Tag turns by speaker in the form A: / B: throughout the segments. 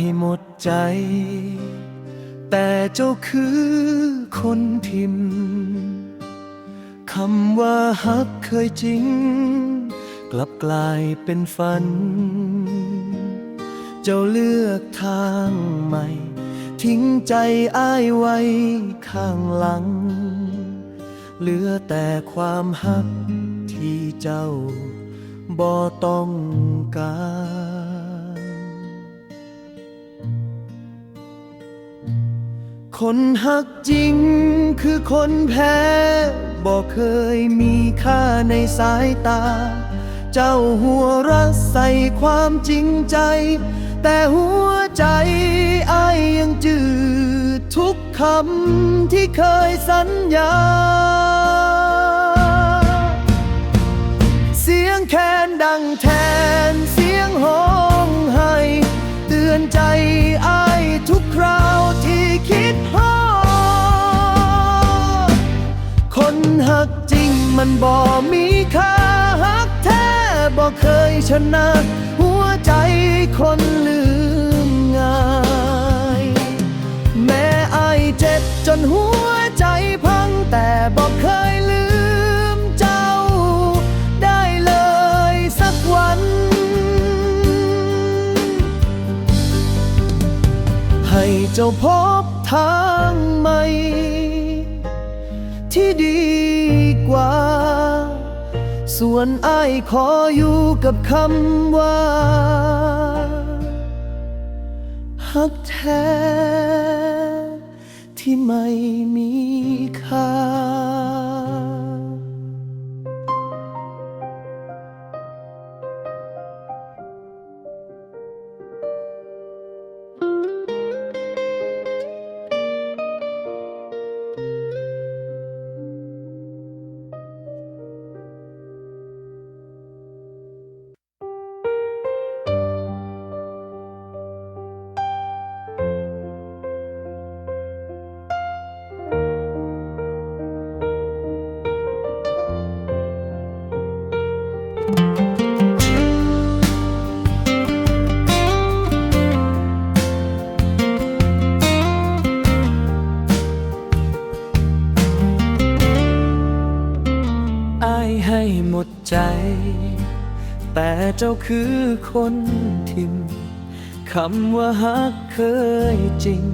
A: ให้หมดใจ แต่เจ้าคือคนทิมคำว่าฮักเคยจริง กลับกลายเป็นฝัน เจ้าเลือกทางใหม่ ทิ้งใจอ้ายไว้ข้างหลัง เหลือแต่ความฮักที่เจ้าบ่ต้องการ คนหักจริงคือคนแพ้บอกเคยมีค่าในสายตา เจ้าหัวรักใส่ความจริงใจ แต่หัวใจอายยังจืดทุกคำที่เคยสัญญา เสียงแคนดังแทนเสียงห้องไห้ เตือนใจอายทุกคราว มันบ่มีค่าหักแท้บ่เคยชนะ หัวใจคนลืมง่าย แม้อายเจ็บจนหัวใจพังแต่บอกเคยลืมเจ้า ได้เลยสักวัน ให้เจ้าพบทางใหม่ ที่ดีกว่า ส่วนอายขออยู่กับคำว่าฮักแท้ที่ไม่มีค่า เจ้าคือคนทิมคำว่าฮักเคยจริง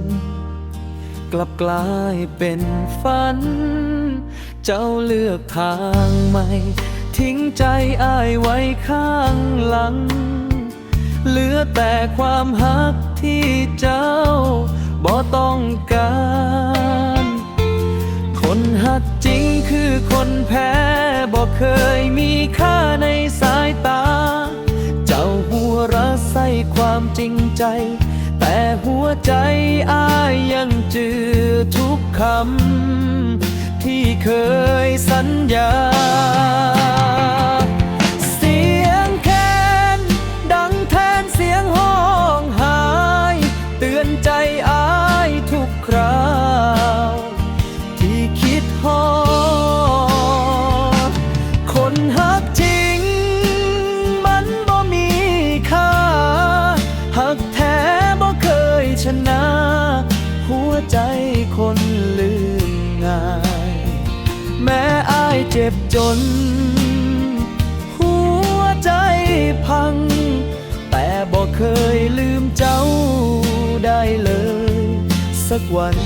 A: กลับกลายเป็นฝัน เจ้าเลือกทางใหม่ ทิ้งใจอ้ายไว้ข้างหลัง เหลือแต่ความฮักที่เจ้าบ่ต้องการ คนหักจริงคือคนแพ้บอกเคยมีค่าในสายตา ความจริงใจ แต่หัวใจอายยังจืดทุกคำ ที่เคยสัญญา เสียงแคนดังแทนเสียงห้องหาย เตือนใจอายทุกคราว ที่คิดฮอดคนหักจริ จ็บจน หัวใจพัง แต่บ่เคยลืมเจ้าได้เลย สักวัน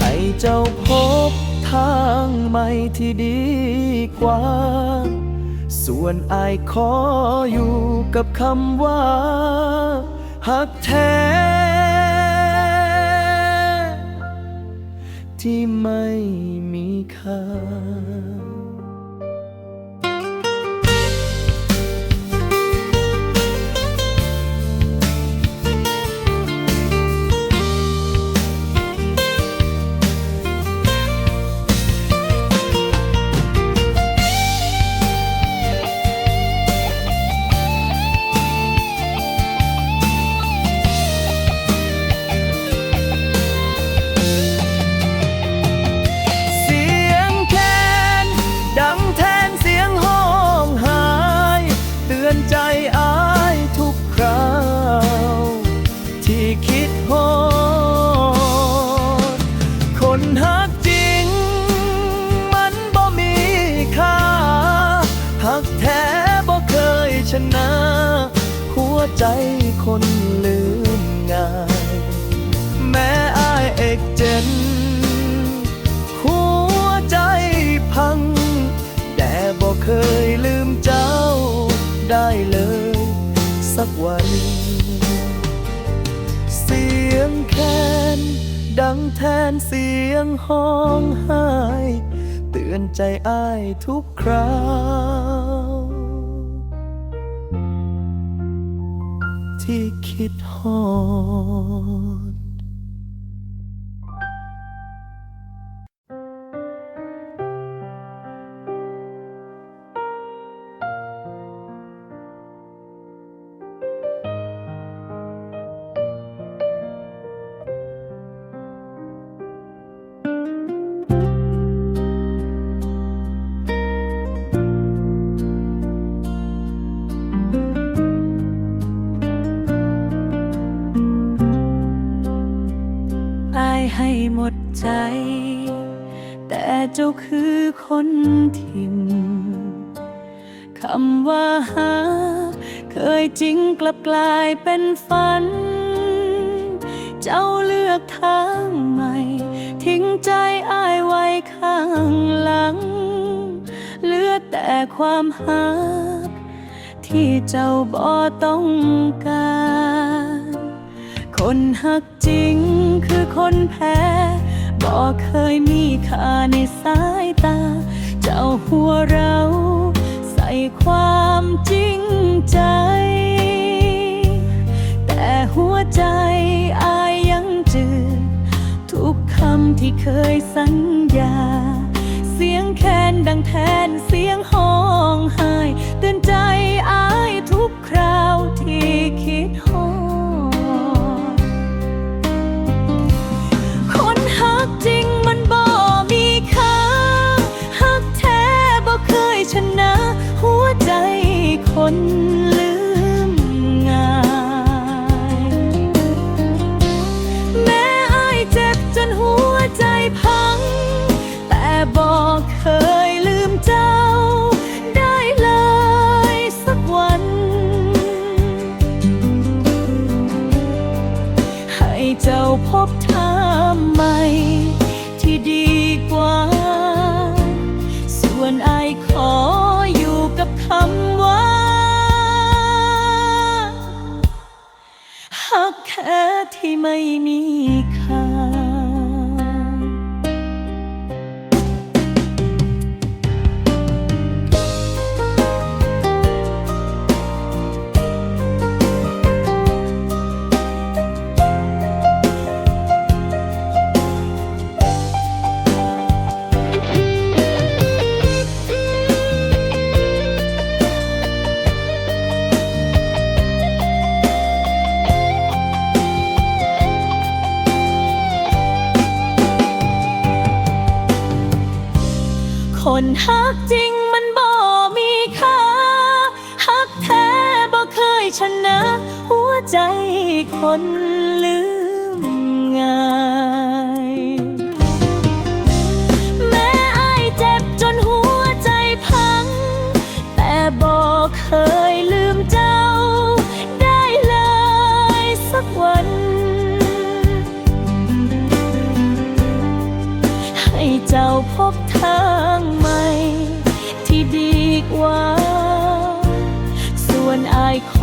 A: ให้เจ้าพบทางใหม่ที่ดีกว่า ส่วนอายขออยู่กับคำว่า หักแท้ ที่ไม่มีค่า อนใจ เลย สักวัน เสียงแคนดังแทนเสียงห้องไห้เตือนใจอ้ายทุกคราวที่คิดหอด
B: หมดใจ แต่เจ้าคือคนทิ่มคำว่าหา เคยจริงกลับกลายเป็นฝัน เจ้าเลือกทางใหม่ ทิ้งใจอายไว้ข้างหลัง เหลือแต่ความหาที่เจ้าบ่ต้องการ คนหักจริงคือคนแพ้บอกเคยมีค่าในสายตา เจ้าหัวเรา ใส่ความจริงใจ แต่หัวใจอายยังจืดทุกคำที่เคยสัญญา หักแค่ที่ไม่มีค่า ฮักจริงมันบ่มีค่าฮักแท้บ่เคยชนะ หัวใจคน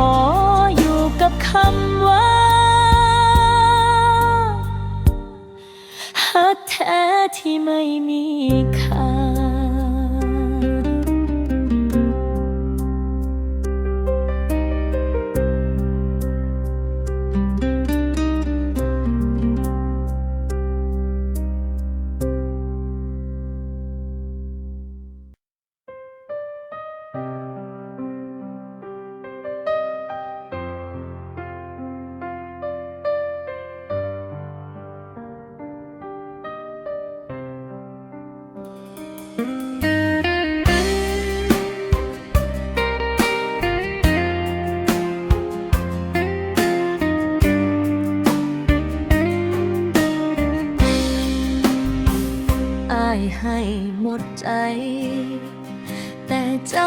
B: ขออยู่กับคำว่าหักแท้ที่ไม่มี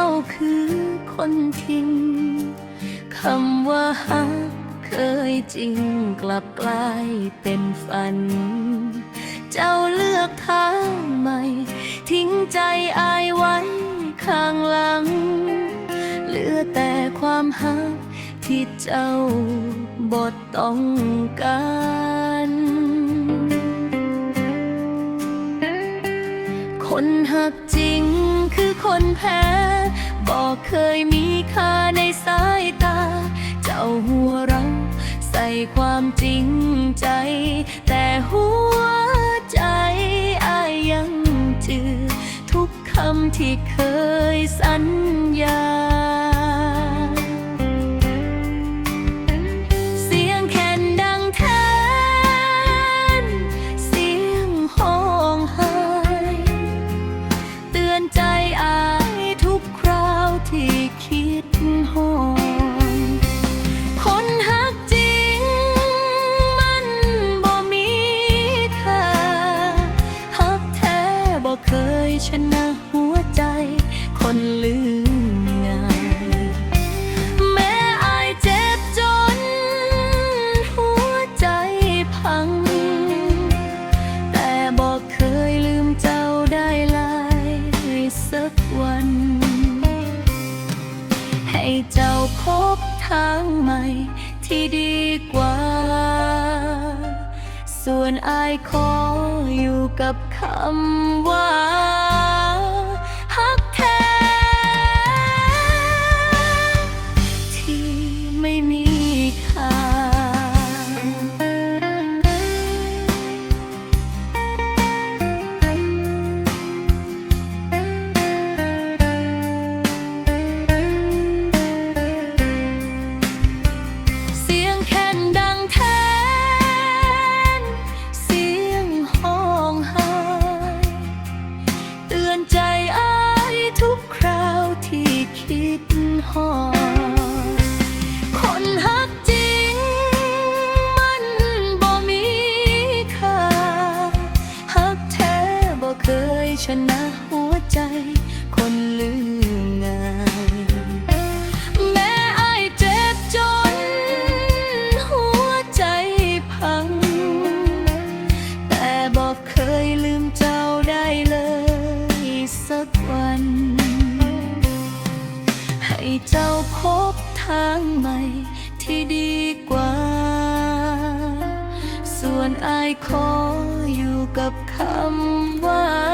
B: าคือคนทิ้งคำว่าฮักเคยจริงกลับกลายเป็นฝัน เจ้าเลือกทางใหม่ ทิ้งใจอายไว้ข้างหลัง เหลือแต่ความฮักที่เจ้าบดต้องการคนหักจริง คือคนแพ้บอกเคยมีค่าในสายตา เจ้าหัวเราใส่ความจริงใจ แต่หัวใจอายยังจือทุกคำที่เคยสัญญา อายขออยู่กับคำว่าางใหม่ที่ดีกว่า ส่วนอายขออยู่กับคำว่า